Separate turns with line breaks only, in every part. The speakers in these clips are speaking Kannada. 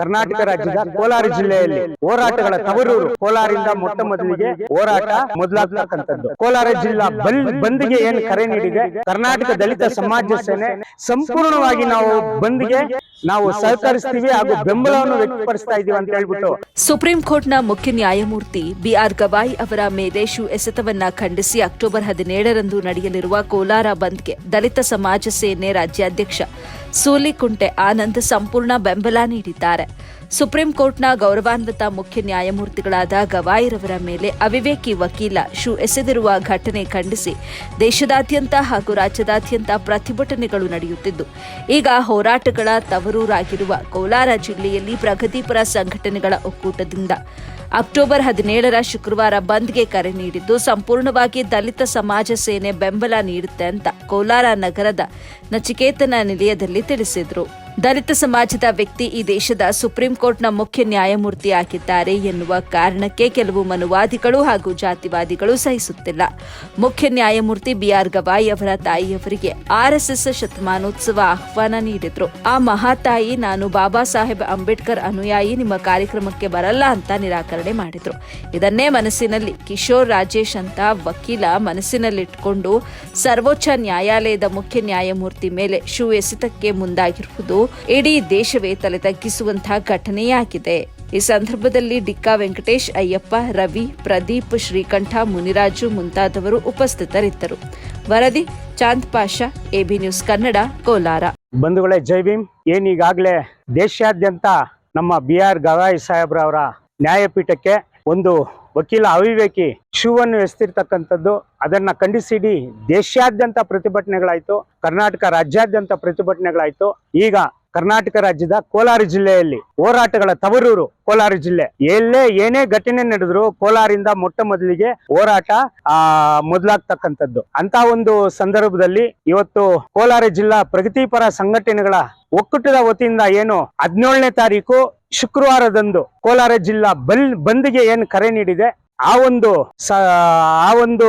ಕರ್ನಾಟಕ ರಾಜ್ಯದ ಕೋಲಾರ ಜಿಲ್ಲೆಯಲ್ಲಿ ಹೋರಾಟಗಳ ತವರೂರು ಕೋಲಾರಿಂದ ಮೊಟ್ಟ ಮೊದಲಿಗೆ ಹೋರಾಟ ಮೊದಲಾಗ್ತಕ್ಕಂಥದ್ದು. ಕೋಲಾರ ಜಿಲ್ಲಾ ಬಂದ್ಗೆ ಏನು ಕರೆ ನೀಡಿದೆ? ಕರ್ನಾಟಕ ದಲಿತ ಸಮಾಜ ಸೇನೆ ಸಂಪೂರ್ಣವಾಗಿ ನಾವು ಬಂದ್ಗೆ ನಾವು ಸಹಕರಿಸ್ತೀವಿ ಹಾಗೂ ಬೆಂಬಲವನ್ನು ವ್ಯಕ್ತಪಡಿಸ್ತಾ ಇದೀವಿ ಅಂತ ಹೇಳ್ಬಿಟ್ಟು.
ಸುಪ್ರೀಂ ಕೋರ್ಟ್ನ ಮುಖ್ಯ ನ್ಯಾಯಮೂರ್ತಿ ಬಿಆರ್ ಗವಾಯ್ ಅವರ ಮೇದೇಶು ಶೂ ಎಸೆತವನ್ನ ಖಂಡಿಸಿ ಅಕ್ಟೋಬರ್ ಹದಿನೇಳರಂದು ನಡೆಯಲಿರುವ ಕೋಲಾರ ಬಂದ್ಗೆ ದಲಿತ ಸಮಾಜ ಸೇನೆ ರಾಜ್ಯಾಧ್ಯಕ್ಷ ಸೂಲಿಕುಂಟೆ ಆನಂದ್ ಸಂಪೂರ್ಣ ಬೆಂಬಲ ನೀಡಿದ್ದಾರೆ. ಸುಪ್ರೀಂ ಕೋರ್ಟ್ನ ಗೌರವಾನ್ವಿತ ಮುಖ್ಯ ನ್ಯಾಯಮೂರ್ತಿಗಳಾದ ಗವಾಯಿರವರ ಮೇಲೆ ಅವಿವೇಕಿ ವಕೀಲ ಶೂ ಎಸೆದಿರುವ ಘಟನೆ ಖಂಡಿಸಿ ದೇಶದಾದ್ಯಂತ ಹಾಗೂ ರಾಜ್ಯದಾದ್ಯಂತ ಪ್ರತಿಭಟನೆಗಳು ನಡೆಯುತ್ತಿದ್ದು, ಈಗ ಹೋರಾಟಗಳ ತವರೂರಾಗಿರುವ ಕೋಲಾರ ಜಿಲ್ಲೆಯಲ್ಲಿ ಪ್ರಗತಿಪರ ಸಂಘಟನೆಗಳ ಒಕ್ಕೂಟದಿಂದ ಅಕ್ಟೋಬರ್ ಹದಿನೇಳರ ಶುಕ್ರವಾರ ಬಂದ್ಗೆ ಕರೆ ನೀಡಿದ್ದು, ಸಂಪೂರ್ಣವಾಗಿ ದಲಿತ ಸಮಾಜ ಸೇನೆ ಬೆಂಬಲ ನೀಡುತ್ತೆ ಅಂತ ಕೋಲಾರ ನಗರದ ನಚಿಕೇತನ ನಿಲಯದಲ್ಲಿ ತಿಳಿಸಿದರು. ದಲಿತ ಸಮಾಜದ ವ್ಯಕ್ತಿ ಈ ದೇಶದ ಸುಪ್ರೀಂ ಕೋರ್ಟ್ನ ಮುಖ್ಯ ನ್ಯಾಯಮೂರ್ತಿ ಆಗಿದ್ದಾರೆ ಎನ್ನುವ ಕಾರಣಕ್ಕೆ ಕೆಲವು ಮನುವಾದಿಗಳು ಹಾಗೂ ಜಾತಿವಾದಿಗಳು ಸಹಿಸುತ್ತಿಲ್ಲ. ಮುಖ್ಯ ನ್ಯಾಯಮೂರ್ತಿ ಬಿಆರ್ ಗವಾಯಿ ಅವರ ತಾಯಿಯವರಿಗೆ ಆರ್ಎಸ್ಎಸ್ ಶತಮಾನೋತ್ಸವ ಆಹ್ವಾನ ನೀಡಿದ್ರು. ಆ ಮಹಾತಾಯಿ ನಾನು ಬಾಬಾ ಸಾಹೇಬ್ ಅಂಬೇಡ್ಕರ್ ಅನುಯಾಯಿ ನಿಮ್ಮ ಕಾರ್ಯಕ್ರಮಕ್ಕೆ ಬರಲ್ಲ ಅಂತ ನಿರಾಕರಣೆ ಮಾಡಿದ್ರು. ಇದನ್ನೇ ಮನಸ್ಸಿನಲ್ಲಿ ಕಿಶೋರ್ ರಾಜೇಶ್ ಅಂತ ವಕೀಲ ಮನಸ್ಸಿನಲ್ಲಿಟ್ಟುಕೊಂಡು ಸರ್ವೋಚ್ಚ ನ್ಯಾಯಾಲಯದ ಮುಖ್ಯ ನ್ಯಾಯಮೂರ್ತಿ ಮೇಲೆ ಶೂ ಎಸೆತಕ್ಕೆ ಮುಂದಾಗಿರುವುದು ಇಡೀ ದೇಶವೇ ತಲೆ ತಗ್ಗಿಸುವಂತಹ ಘಟನೆಯಾಗಿದೆ. ಈ ಸಂದರ್ಭದಲ್ಲಿ ಡಿಕ್ಕಾ ವೆಂಕಟೇಶ್, ಅಯ್ಯಪ್ಪ, ರವಿ, ಪ್ರದೀಪ್, ಶ್ರೀಕಂಠ, ಮುನಿರಾಜು ಮುಂತಾದವರು ಉಪಸ್ಥಿತರಿದ್ದರು. ವರದಿ, ಚಾಂದ್ ಪಾಷಾ, ಎಬಿ ನ್ಯೂಸ್ ಕನ್ನಡ, ಕೋಲಾರ.
ಬಂಧುಗಳೇ, ಜೈ ಭೀಮ್. ಏನೀಗಾಗಲೇ ದೇಶಾದ್ಯಂತ ನಮ್ಮ ಬಿ ಆರ್ ಗವಾಯಿ ಸಾಹೇಬ್ರವರ ನ್ಯಾಯಪೀಠಕ್ಕೆ ಒಂದು ವಕೀಲ ಅವಿವೇಕಿ ಶೂವನ್ನು ಎಸ್ತಿರ್ತಕ್ಕಂಥದ್ದು ಅದನ್ನ ಖಂಡಿಸಿಡಿ. ದೇಶಾದ್ಯಂತ ಪ್ರತಿಭಟನೆಗಳಾಯ್ತು, ಕರ್ನಾಟಕ ರಾಜ್ಯಾದ್ಯಂತ ಪ್ರತಿಭಟನೆಗಳಾಯ್ತು. ಈಗ ಕರ್ನಾಟಕ ರಾಜ್ಯದ ಕೋಲಾರ ಜಿಲ್ಲೆಯಲ್ಲಿ ಹೋರಾಟಗಳ ತವರೂರು ಕೋಲಾರ ಜಿಲ್ಲೆ. ಎಲ್ಲೇ ಏನೇ ಘಟನೆ ನಡೆದ್ರು ಕೋಲಾರಿಂದ ಮೊಟ್ಟ ಮೊದಲಿಗೆ ಹೋರಾಟ, ಆ, ಮೊದಲಾಗ್ತಕ್ಕಂಥದ್ದು. ಅಂತ ಒಂದು ಸಂದರ್ಭದಲ್ಲಿ ಇವತ್ತು ಕೋಲಾರ ಜಿಲ್ಲಾ ಪ್ರಗತಿಪರ ಸಂಘಟನೆಗಳ ಒಕ್ಕೂಟದ ವತಿಯಿಂದ ಏನು ಹದಿನೇಳನೇ ತಾರೀಕು ಶುಕ್ರವಾರದಂದು ಕೋಲಾರ ಜಿಲ್ಲಾ ಬಲ್ ಬಂದ್ಗೆ ಏನು ಕರೆ ನೀಡಿದೆ ಆ ಒಂದು ಆ ಒಂದು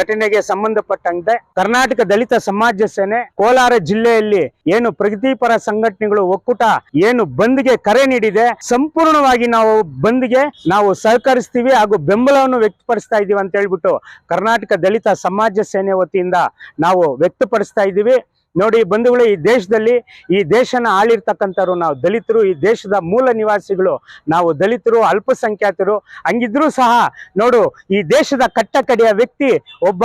ಘಟನೆಗೆ ಸಂಬಂಧಪಟ್ಟಂತೆ ಕರ್ನಾಟಕ ದಲಿತ ಸಮಾಜ ಸೇನೆ ಕೋಲಾರ ಜಿಲ್ಲೆಯಲ್ಲಿ ಏನು ಪ್ರಗತಿಪರ ಸಂಘಟನೆಗಳು ಒಕ್ಕೂಟ ಏನು ಬಂದ್ಗೆ ಕರೆ ನೀಡಿದೆ, ಸಂಪೂರ್ಣವಾಗಿ ನಾವು ಬಂದ್ಗೆ ನಾವು ಸಹಕರಿಸ್ತೀವಿ ಹಾಗೂ ಬೆಂಬಲವನ್ನು ವ್ಯಕ್ತಪಡಿಸ್ತಾ ಇದೀವಿ ಅಂತ ಹೇಳ್ಬಿಟ್ಟು ಕರ್ನಾಟಕ ದಲಿತ ಸಮಾಜ ಸೇನೆ ವತಿಯಿಂದ ನಾವು ವ್ಯಕ್ತಪಡಿಸ್ತಾ ಇದ್ದೀವಿ ನೋಡಿ ಬಂಧುಗಳು, ಈ ದೇಶದಲ್ಲಿ ಈ ದೇಶನ ಆಳಿರ್ತಕ್ಕಂಥವ್ರು ನಾವು ದಲಿತರು, ಈ ದೇಶದ ಮೂಲ ನಿವಾಸಿಗಳು ನಾವು ದಲಿತರು, ಅಲ್ಪಸಂಖ್ಯಾತರು, ಹಂಗಿದ್ರೂ ಸಹ ನೋಡು, ಈ ದೇಶದ ಕಟ್ಟ ಕಡೆಯ ವ್ಯಕ್ತಿ ಒಬ್ಬ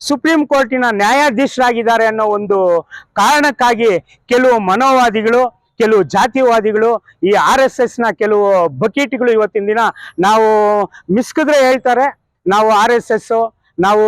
ಸುಪ್ರೀಂ ಕೋರ್ಟಿನ ನ್ಯಾಯಾಧೀಶರಾಗಿದ್ದಾರೆ ಅನ್ನೋ ಒಂದು ಕಾರಣಕ್ಕಾಗಿ ಕೆಲವು ಮನೋವಾದಿಗಳು, ಕೆಲವು ಜಾತಿವಾದಿಗಳು, ಈ ಆರ್ ಎಸ್ ಎಸ್ನ ಕೆಲವು ಬಕೀಟ್ಗಳು ಇವತ್ತಿನ ದಿನ ನಾವು ಮಿಸ್ಕಿದ್ರೆ ಹೇಳ್ತಾರೆ, ನಾವು ಆರ್ ಎಸ್ ಎಸ್ ನಾವು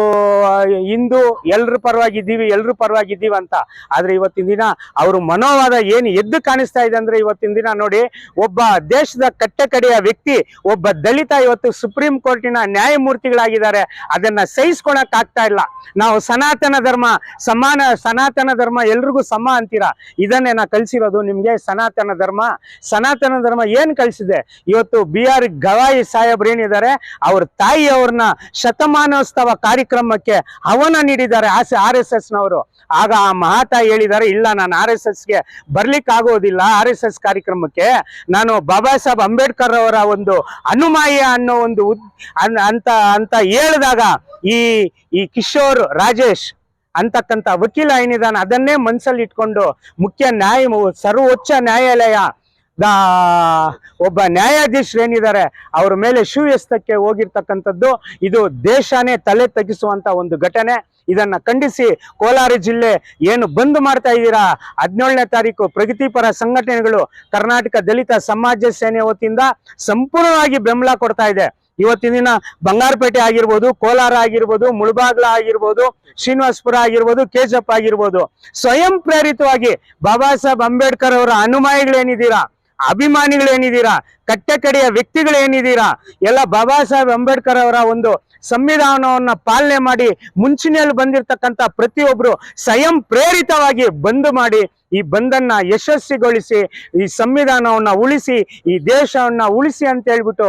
ಹಿಂದೂ ಎಲ್ರ ಪರವಾಗಿದ್ದೀವಿ ಎಲ್ರ ಪರವಾಗಿದ್ದೀವಿ ಅಂತ. ಆದ್ರೆ ಇವತ್ತಿನ ದಿನ ಅವರು ಮನೋವಾದ ಏನು ಎದ್ದು ಕಾಣಿಸ್ತಾ ಇದೆ ಅಂದ್ರೆ ಇವತ್ತಿನ ದಿನ ನೋಡಿ, ಒಬ್ಬ ದೇಶದ ಕಟ್ಟಕಡೆಯ ವ್ಯಕ್ತಿ, ಒಬ್ಬ ದಲಿತ ಇವತ್ತು ಸುಪ್ರೀಂ ಕೋರ್ಟಿನ ನ್ಯಾಯಮೂರ್ತಿಗಳಾಗಿದ್ದಾರೆ. ಅದನ್ನ ಸಹಿಸ್ಕೊಳಕ್ ಆಗ್ತಾ ಇಲ್ಲ. ನಾವು ಸನಾತನ ಧರ್ಮ, ಸಮಾನ, ಸನಾತನ ಧರ್ಮ ಎಲ್ರಿಗೂ ಸಮ ಅಂತೀರಾ? ಇದನ್ನೇ ನಾ ಕಲಿಸಿರೋದು ನಿಮ್ಗೆ ಸನಾತನ ಧರ್ಮ. ಸನಾತನ ಧರ್ಮ ಏನ್ ಕಲಿಸಿದೆ? ಇವತ್ತು ಬಿ ಆರ್ ಗವಾಯಿ ಸಾಹೇಬ್ರು ಏನಿದ್ದಾರೆ, ಅವ್ರ ತಾಯಿಯವ್ರನ್ನ ಶತಮಾನೋತ್ಸವ ಕಾರ್ಯಕ್ರಮಕ್ಕೆ ಹವನ ನೀಡಿದ್ದಾರೆ ಆಸ್ ಆರ್ ಎಸ್ ಎಸ್ನವರು. ಆಗ ಆ ಮಹಾತ ಹೇಳಿದ್ದಾರೆ, ಇಲ್ಲ, ನಾನು ಆರ್ ಎಸ್ ಎಸ್ಗೆ ಬರ್ಲಿಕ್ಕೆ ಆಗೋದಿಲ್ಲ ಆರ್ ಎಸ್ ಎಸ್ ಕಾರ್ಯಕ್ರಮಕ್ಕೆ ನಾನು ಬಾಬಾ ಸಾಹೇಬ್ ಅಂಬೇಡ್ಕರ್ ಅವರ ಒಂದು ಅನುಮಾಯ ಅನ್ನೋ ಒಂದು ಅಂತ ಅಂತ ಹೇಳಿದಾಗ ಈ ಈ ಕಿಶೋರ್ ರಾಜೇಶ್ ಅಂತಕ್ಕಂಥ ವಕೀಲ ಏನಿದಾನ ಅದನ್ನೇ ಮನಸ್ಸಲ್ಲಿ ಇಟ್ಕೊಂಡು ಮುಖ್ಯ ನ್ಯಾಯ, ಸರ್ವೋಚ್ಚ ನ್ಯಾಯಾಲಯ ಒಬ್ಬ ನ್ಯಾಯಾಧೀಶರು ಏನಿದ್ದಾರೆ, ಅವ್ರ ಮೇಲೆ ಶೂ ಎಸ್ತಕ್ಕೆ ಹೋಗಿರ್ತಕ್ಕಂಥದ್ದು ಇದು ದೇಶನೇ ತಲೆ ತಗ್ಗಿಸುವಂತ ಒಂದು ಘಟನೆ. ಇದನ್ನ ಖಂಡಿಸಿ ಕೋಲಾರ ಜಿಲ್ಲೆ ಏನು ಬಂದ್ ಮಾಡ್ತಾ ಇದ್ದೀರಾ? ಹದಿನೇಳನೇ ತಾರೀಕು ಪ್ರಗತಿಪರ ಸಂಘಟನೆಗಳು ಕರ್ನಾಟಕ ದಲಿತ ಸಮಾಜ ಸೇನೆ ವತಿಯಿಂದ ಸಂಪೂರ್ಣವಾಗಿ ಬೆಂಬಲ ಕೊಡ್ತಾ ಇದೆ. ಇವತ್ತಿನ ದಿನ ಬಂಗಾರಪೇಟೆ ಆಗಿರ್ಬೋದು, ಕೋಲಾರ ಆಗಿರ್ಬೋದು, ಮುಳಬಾಗ್ಲ ಆಗಿರ್ಬೋದು, ಶ್ರೀನಿವಾಸಪುರ ಆಗಿರ್ಬೋದು ಕೆಜಪ್ ಆಗಿರ್ಬೋದು. ಸ್ವಯಂ ಪ್ರೇರಿತವಾಗಿ ಬಾಬಾ ಸಾಹೇಬ್ ಅಂಬೇಡ್ಕರ್ ಅವರ ಅನುಮಾಯಿಗಳೇನಿದ್ದೀರಾ ಅಭಿಮಾನಿಗಳೇನಿದ್ದೀರಾ? ಕಟ್ಟೆ ಕಡೆಯ ವ್ಯಕ್ತಿಗಳೇನಿದ್ದೀರಾ? ಎಲ್ಲ ಬಾಬಾ ಸಾಹೇಬ್ ಅಂಬೇಡ್ಕರ್ ಅವರ ಒಂದು ಸಂವಿಧಾನವನ್ನ ಪಾಲನೆ ಮಾಡಿ ಮುಂಚಿನಲ್ಲಿ ಬಂದಿರತಕ್ಕಂತ ಪ್ರತಿಯೊಬ್ರು ಸ್ವಯಂ ಪ್ರೇರಿತವಾಗಿ ಬಂದ್ ಮಾಡಿ ಈ ಬಂದನ್ನ ಯಶಸ್ವಿಗೊಳಿಸಿ, ಈ ಸಂವಿಧಾನವನ್ನ ಉಳಿಸಿ, ಈ ದೇಶವನ್ನ ಉಳಿಸಿ ಅಂತ ಹೇಳ್ಬಿಟ್ಟು